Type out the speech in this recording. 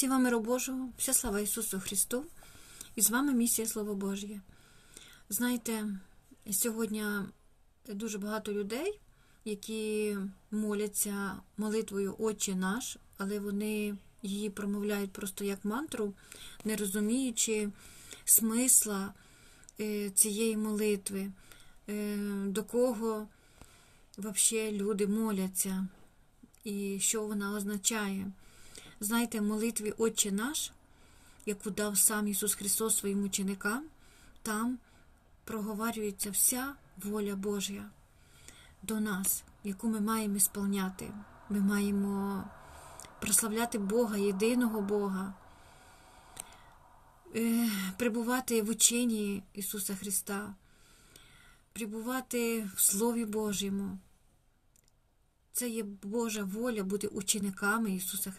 Всі вам Божого, вся слава Ісусу Христу, і з вами місія Слово Божє. Знаєте, сьогодні дуже багато людей, які моляться молитвою Отче наш, але вони її промовляють просто як мантру, не розуміючи смисла е, цієї молитви, е, до кого взагалі люди моляться і що вона означає. Знаєте, в молитві Отче наш, яку дав сам Ісус Христос своїм ученикам, там проговорюється вся воля Божя до нас, яку ми маємо ісполняти. Ми маємо прославляти Бога, єдиного Бога, е, прибувати в ученні Ісуса Христа, прибувати в Слові Божому. Це є Божа воля бути учениками Ісуса Христа.